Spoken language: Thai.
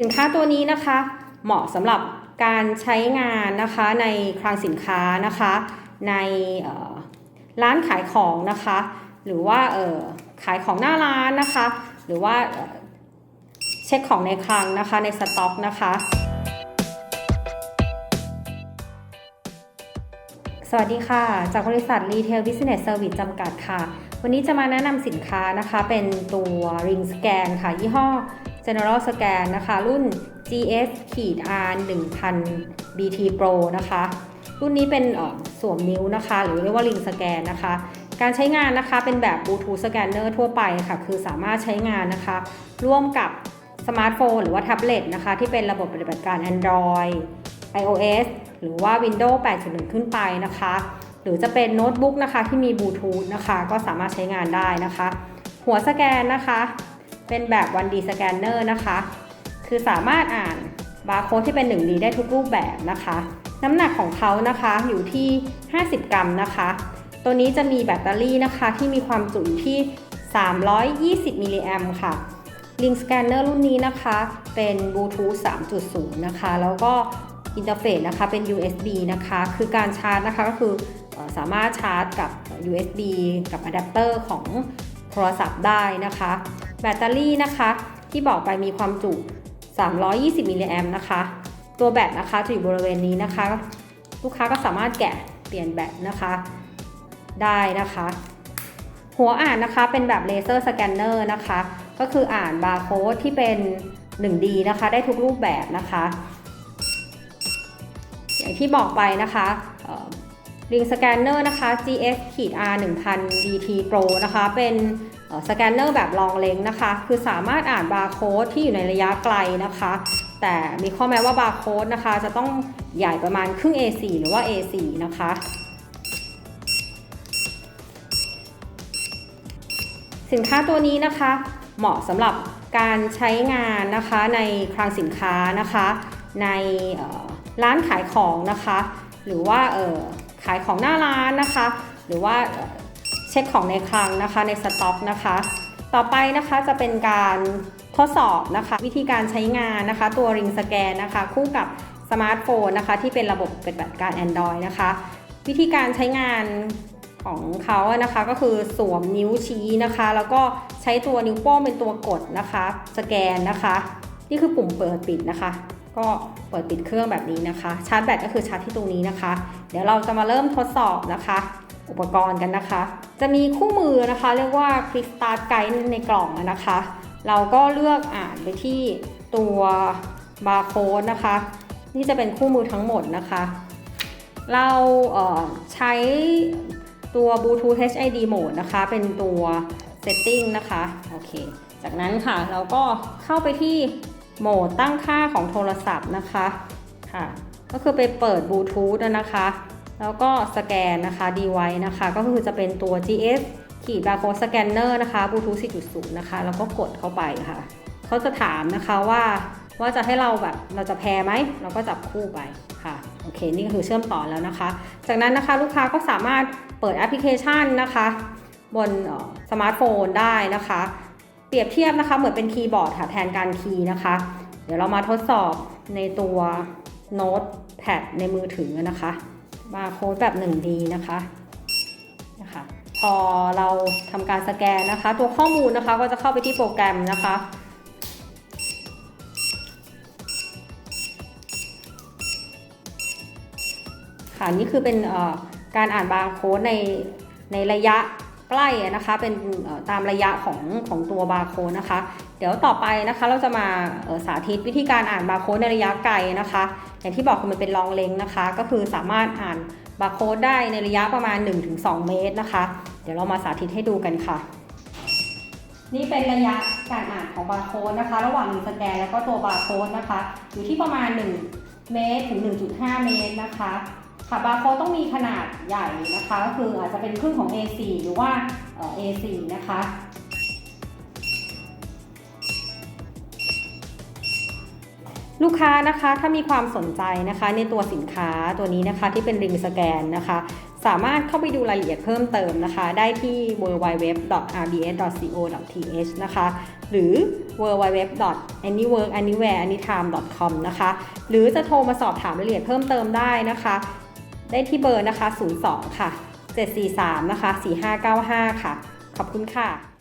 สินค้าตัวนี้นะคะเหมาะสำหรับการใช้งานนะคะในคลังสินค้านะคะ ในร้านขายของนะคะ หรือว่าขายของหน้าร้านนะคะ หรือว่าเอ่อเช็คของในคลังนะคะในสต็อกนะคะ สวัสดีค่ะ จากบริษัท Retail Business Service จำกัดค่ะ วันนี้จะมาแนะนำสินค้านะคะ เป็นตัว Ring Scan ค่ะยี่ห้อ General Scan นะคะ รุ่น GS R 1000 BT Pro นะคะ รุ่นนี้เป็นเอ่อสวมนิ้วนะคะ หรือเรียกว่า Ring Scan นะคะ การใช้งานนะคะเป็นแบบ Bluetooth Scanner ทั่วไปค่ะ คือสามารถใช้งานนะคะ ร่วมกับสมาร์ทโฟนหรือว่าแท็บเล็ตนะคะ ที่เป็นระบบปฏิบัติการ Android iOS หรือว่า Windows 8.1 ขึ้นไปนะคะ หรือจะเป็นโน้ตบุ๊กนะคะที่มีบลูทูธนะคะ ก็สามารถใช้งานได้นะคะ หัวสแกนนะคะ เป็นแบบ 1D Scanner นะคะ คือสามารถอ่านบาร์โค้ดที่เป็น 1D ได้ทุกรูปแบบนะคะ น้ำหนักของเขานะคะอยู่ที่ 50 กรัมนะคะ ตัวนี้จะมีแบตเตอรี่นะคะที่มีความจุอยู่ที่ 320 มิลลิแอมค่ะ Link Scanner รุ่นนี้นะคะ เป็นบลูทูธ3.0 นะคะ แล้วก็อินเทอร์เฟซนะคะเป็น USB นะคะ คือการชาร์จนะคะก็คือสามารถชาร์จกับ USB กับอะแดปเตอร์ของโทรศัพท์ได้นะคะ แบตเตอรี่นะคะ ที่บอกไปมีความจุ 320 มิลลิแอมนะคะ ตัวแบตนะคะจะอยู่บริเวณนี้นะคะ ลูกค้าก็สามารถแกะเปลี่ยนแบตนะคะ ได้นะคะ หัวอ่านนะคะเป็นแบบเลเซอร์สแกนเนอร์นะคะ ก็คืออ่านบาร์โค้ดที่เป็น 1D นะคะ ได้ทุกรูปแบบนะคะอย่างที่บอกไปนะคะลิงสแกนเนอร์นะคะ GS R 1000 DT Pro นะคะ เป็น สแกนเนอร์แบบลองเลงนะคะ คือสามารถอ่านบาร์โค้ดที่อยู่ในระยะไกลนะคะ แต่มีข้อแม้ว่าบาร์โค้ดนะคะ จะต้องใหญ่ประมาณครึ่ง A4 หรือว่า A4 นะคะสินค้าตัวนี้นะคะเหมาะสำหรับการใช้งานนะคะในคลังสินค้านะคะ ในร้านขายของนะคะ หรือว่าขายของหน้าร้านนะคะ หรือว่า ช็คของในคลังนะคะในสต็อกนะคะ ต่อไปนะคะจะเป็นการทดสอบนะคะ วิธีการใช้งานนะคะ ตัว Ring Scan นะคะ คู่กับสมาร์ทโฟนนะคะที่เป็นระบบปฏิบัติการ Android นะคะ วิธีการใช้งานของเขาอะนะคะก็คือสวมนิ้วชี้นะคะ แล้วก็ใช้ตัวนิ้วโป้งเป็นตัวกดนะคะ สแกนนะคะ นี่คือปุ่มเปิดปิดนะคะ ก็เปิดปิดเครื่องแบบนี้นะคะ ชาร์จแบตก็คือชาร์จที่ตรงนี้นะคะ เดี๋ยวเราจะมาเริ่มทดสอบนะคะ อุปกรณ์กันนะคะจะมีคู่มือนะคะ เรียกว่า Quick Start Guide ในกล่องนะคะ เราก็เลือกอ่านไปที่ตัวบาร์โค้ดนะคะ นี่จะเป็นคู่มือทั้งหมดนะคะ เราเใช้ตัว Bluetooth HID Mode นะคะ เป็นตัว Setting นะคะ โอเค จากนั้นค่ะเราก็เข้าไปที่โหมดตั้งค่าของโทรศัพท์นะคะ ค่ะ ก็คือไปเปิด Bluetooth นะคะ แล้วก็สแกนนะคะ device นะคะ ก็คือจะเป็นตัว GS ขีด barcode scanner นะคะ Bluetooth 4.0 นะคะ แล้วก็กดเข้าไปค่ะ เขาจะถามนะคะว่าว่าจะให้เราแบบเราจะแพรไหม เราก็จับคู่ไปค่ะโอเค นี่ก็คือเชื่อมต่อแล้วนะคะ จากนั้นนะคะลูกค้าก็สามารถเปิดแอปพลิเคชันนะคะ บนสมาร์ทโฟนได้นะคะ เปรียบเทียบนะคะเหมือนเป็นคีย์บอร์ดค่ะแทนการคีย์นะคะ เดี๋ยวเรามาทดสอบในตัวโน้ตแพดในมือถือนะคะ บาร์โค้ดแบบ 1D นะคะนะคะ พอเราทำการสแกนนะคะ ตัวข้อมูลนะคะก็จะเข้าไปที่โปรแกรมนะคะค่ะนี่คือเป็นการอ่านบาร์โค้ดในในระยะ ใกล้นะคะ เป็นตามระยะของของตัวบาร์โค้ดนะคะ เดี๋ยวต่อไปนะคะเราจะมาสาธิตวิธีการอ่านบาร์โค้ดในระยะไกลนะคะ อย่างที่บอกคือมันเป็นลองเลงนะคะ ก็คือสามารถอ่านบาร์โค้ดได้ในระยะประมาณ 1-2 เมตรนะคะ เดี๋ยวเรามาสาธิตให้ดูกันค่ะ นี่เป็นระยะการอ่านของบาร์โค้ดนะคะ ระหว่างสแกนแล้วก็ตัวบาร์โค้ดนะคะ อยู่ที่ประมาณ 1 เมตรถึง 1.5 เมตรนะคะ ค่ะบาร์โค้ดต้องมีขนาดใหญ่นะคะก็คืออาจจะเป็นครึ่งของ A4 หรือว่า A4 นะคะลูกค้านะคะถ้ามีความสนใจนะคะในตัวสินค้าตัวนี้นะคะที่เป็นริงสแกนนะคะ สามารถเข้าไปดูรายละเอียดเพิ่มเติมนะคะ ได้ที่ www.rbs.co.th นะคะหรือ www.anyworkanywhereanytime.com นะคะ หรือจะโทรมาสอบถามรายละเอียดเพิ่มเติมได้นะคะ ได้ที่เบอร์นะคะ 02 ค่ะ 743 นะคะ 4595 ค่ะ ขอบคุณค่ะ